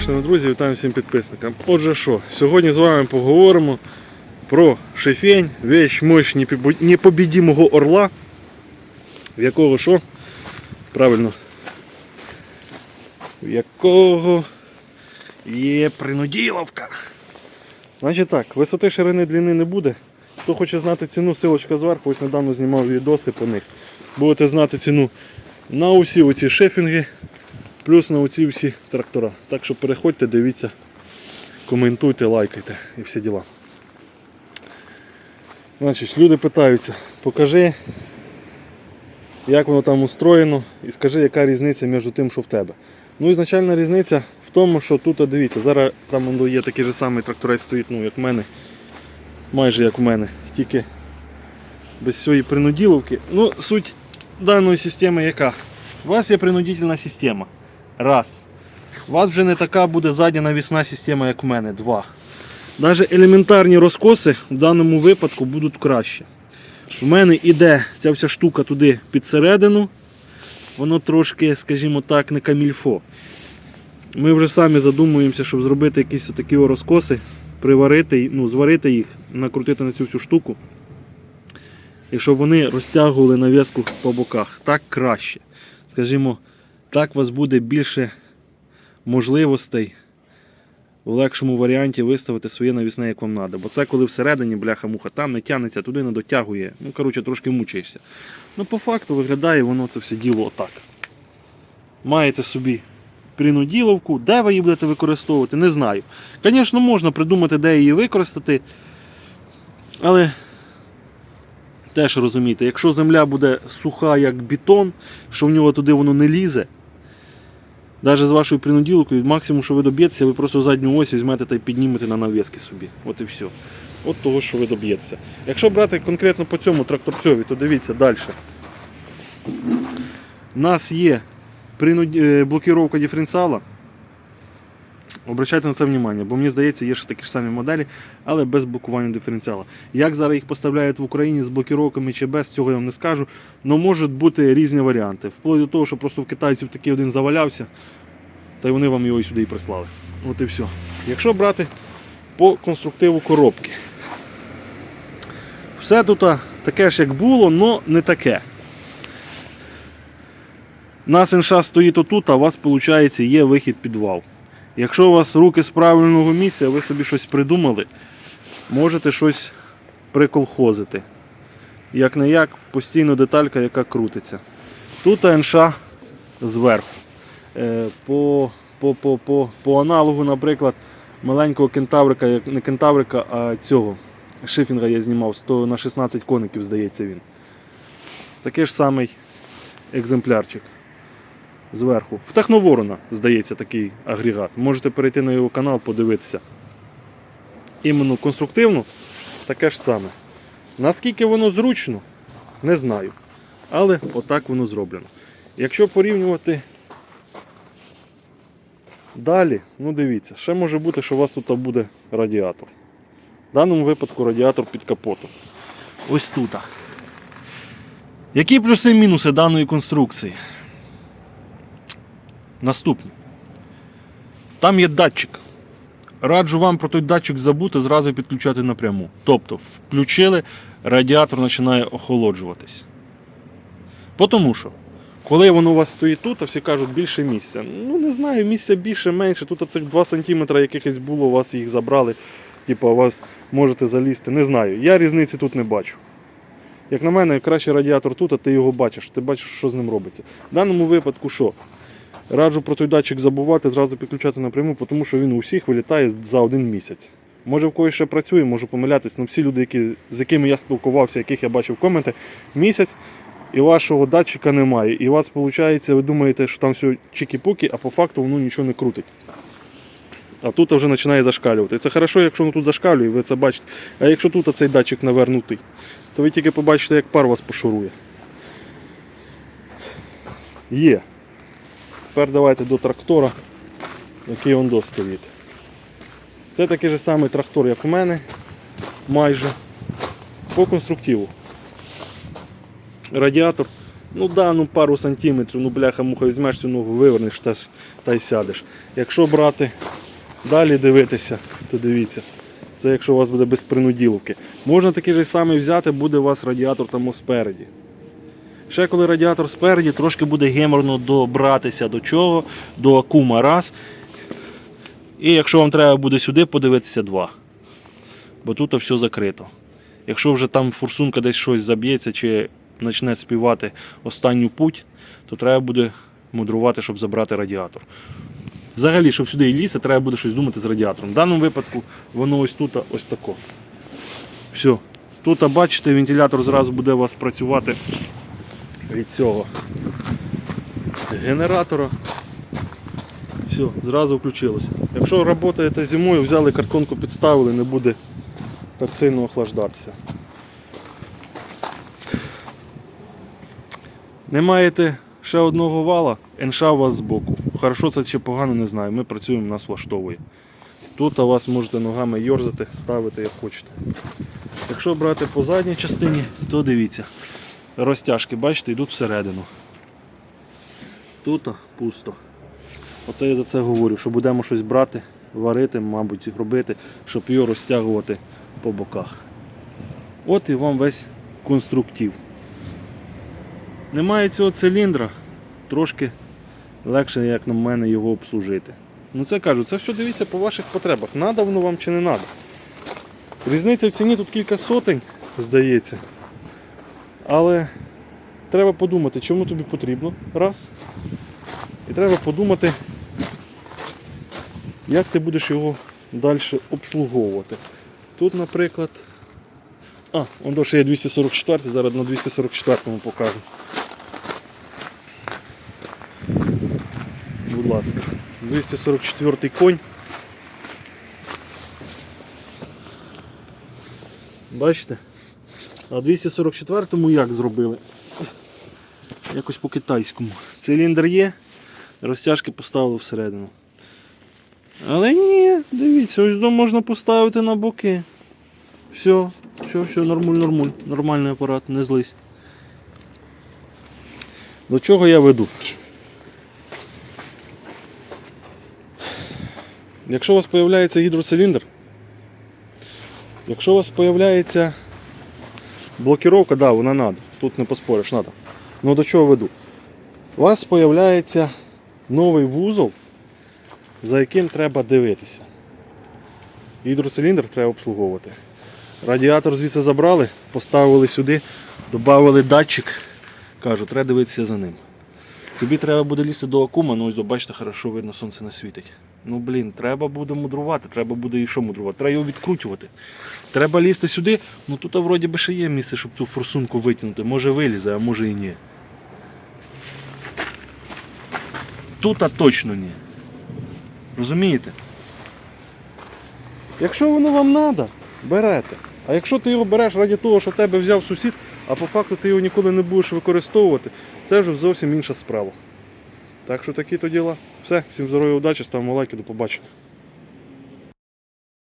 Шановні друзі, вітаю всім підписникам. Отже що, сьогодні з вами поговоримо про шефень, вещь, мощь непобідімого орла, в якого що? Правильно. В якого є принуділовка. Значить так, висоти ширини длини не буде. Хто хоче знати ціну, силочка зверху, ось недавно знімав відоси по них. Будете знати ціну на усі оці шефінги, плюс на оці всі трактора. Так що переходьте, дивіться, коментуйте, лайкайте і всі діла. Значить, люди питаються, покажи, як воно там устроєно, і скажи, яка різниця між тим, що в тебе. Ну і значальна різниця в тому, що тут, дивіться, зараз там є такий же самий тракторець стоїть, ну, як в мене, майже як в мене, тільки без цієї принуділовки. Ну, суть даної системи яка? У вас є принудительна система. Раз. У вас вже не така буде задня навісна система, як в мене. Два. Навіть елементарні розкоси в даному випадку будуть краще. У мене йде ця вся штука туди під середину. Воно трошки, скажімо так, не камільфо. Ми вже самі задумуємося, щоб зробити якісь такі розкоси, приварити, ну, зварити їх, накрутити на цю всю штуку. І щоб вони розтягували нав'язку по боках. Так краще. Скажімо, так у вас буде більше можливостей в легшому варіанті виставити своє навісне, як вам треба. Бо це коли всередині бляха-муха, там не тягнеться, туди не дотягує. Ну, коротше, трошки мучаєшся. Ну, по факту виглядає воно це все діло отак. Маєте собі принуділовку, де ви її будете використовувати, не знаю. Звісно, можна придумати, де її використати. Але теж розумієте, якщо земля буде суха, як бетон, що в нього туди воно не лізе, навіть з вашою принуділкою, максимум, що ви доб'єтеся, ви просто задню ось візьмете та й піднімете на нав'язки собі. От і все. От того, що ви доб'єтеся. Якщо брати конкретно по цьому тракторцьові, то дивіться далі. У нас є е, блокіровка диференціала. Обращайте на це увагу, бо мені здається, є ще такі ж самі моделі, але без блокування диференціала. Як зараз їх поставляють в Україні з блокіровками чи без, цього я вам не скажу. але можуть бути різні варіанти. Вплоть до того, що просто в китайців такий один завалявся, та й вони вам його і сюди і прислали. От і все. Якщо брати по конструктиву коробки. Все тут таке ж як було, але не таке. Нас інша стоїть отут, а у вас, виходить, є вихід під вал. Якщо у вас руки з правильного місця, ви собі щось придумали, можете щось приколхозити. Як не як, постійно деталька, яка крутиться. Тут НШ зверху. Е, По, по, по, по, по аналогу, наприклад, маленького кентаврика, не кентаврика, а цього шифінга я знімав 100 на 16 коників, здається він. Такий ж самий екземплярчик зверху. В Техноворона, здається, такий агрегат. Можете перейти на його канал, подивитися. Іменно конструктивно таке ж саме. Наскільки воно зручно, не знаю. Але отак воно зроблено. Якщо порівнювати далі, ну дивіться, ще може бути, що у вас тут буде радіатор. В даному випадку радіатор під капотом. Ось тут. Які плюси і мінуси даної конструкції? Наступні. Там є датчик. Раджу вам про той датчик забути, зразу підключати напряму. Тобто, включили, радіатор починає охолоджуватись. Тому що, коли воно у вас стоїть тут, а всі кажуть більше місця. Ну не знаю, місця більше, менше. Тут цих 2 см якихось було, у вас їх забрали. Типу, у вас можете залізти. Не знаю. Я різниці тут не бачу. Як на мене, краще радіатор тут, а ти його бачиш, ти бачиш, що з ним робиться. В даному випадку що? Раджу про той датчик забувати, зразу підключати напряму, тому що він у всіх вилітає за один місяць. Може в когось ще працює, можу помилятися, але всі люди, які, з якими я спілкувався, яких я бачив коменти, місяць і вашого датчика немає. І у вас виходить, ви думаєте, що там все чікі-пуки, а по факту воно нічого не крутить. А тут вже починає зашкалювати. Це хорошо, якщо воно тут зашкалює, ви це бачите. А якщо тут цей датчик навернутий, то ви тільки побачите, як пар вас пошурує. Є. Тепер давайте до трактора, який он до стоїть. Це такий же самий трактор, як у мене, майже. По конструктиву. Радіатор Ну да, ну пару сантиметрів, ну бляха муха візьмеш цю ногу, вивернеш та, та й сядеш. Якщо брати далі дивитися, то дивіться. Це якщо у вас буде без принуділки. Можна такий же самий взяти, буде у вас радіатор там спереді. Ще коли радіатор спереді, трошки буде геморно добратися до чого, до акума раз. І якщо вам треба буде сюди подивитися, два. Бо тут все закрито. Якщо вже там форсунка десь щось заб'ється чи почне співати останню путь, то треба буде мудрувати, щоб забрати радіатор. Взагалі, щоб сюди і лізти, треба буде щось думати з радіатором. В даному випадку воно ось тут, ось тако. Все. Тут, бачите, вентилятор зразу буде у вас працювати від цього генератора. Все, зразу включилося. Якщо працюєте зимою, взяли картонку, підставили, не буде так сильно охлаждатися. Не маєте ще одного вала, НШ у вас збоку. Хорошо це чи погано, не знаю. Ми працюємо, нас влаштовує. Тут у вас можете ногами йорзати, ставити як хочете. Якщо брати по задній частині, то дивіться. Розтяжки, бачите, йдуть всередину. Тут пусто. Оце я за це говорю, що будемо щось брати, варити, мабуть, робити, щоб його розтягувати по боках. От і вам весь конструктив. Немає цього циліндра, трошки легше, як на мене, його обслужити. Ну це кажу, це все дивіться по ваших потребах. Надо воно вам чи не надо. Різниця в ціні тут кілька сотень, здається. Але треба подумати, чому тобі потрібно. Раз. І треба подумати, як ти будеш його далі обслуговувати. Тут, наприклад. А, он ще є 244, зараз на 244 покажу. Будь ласка. 244 конь. Бачите? А 244-му як зробили? Якось по-китайському. Циліндр є, розтяжки поставили всередину. Але ні, дивіться, ось дом можна поставити на боки. Все, все, все, нормуль, нормуль. Нормальний апарат, не злись. До чого я веду? Якщо у вас з'являється гідроциліндр, якщо у вас з'являється блокіровка, да, вона треба. Тут не поспориш, треба. Ну до чого веду? У вас з'являється новий вузол, за яким треба дивитися. Гідроциліндр треба обслуговувати. Радіатор звідси забрали, поставили сюди, додали датчик. Кажу, треба дивитися за ним. Тобі треба буде лізти до акума, ну до, бачите, хорошо видно, сонце не світить. Ну блін, треба буде мудрувати, треба буде і що мудрувати? Треба його відкручувати. Треба лізти сюди, ну тут вроді би ще є місце, щоб цю форсунку витягнути. Може вилізе, а може і ні. Тут а точно ні. Розумієте? Якщо воно вам треба, берете. А якщо ти його береш раді того, що в тебе взяв сусід, а по факту ти його ніколи не будеш використовувати, це вже зовсім інша справа. Так що такі то діла. Все, всім здоров'я, удачі, ставимо лайки, до побачення.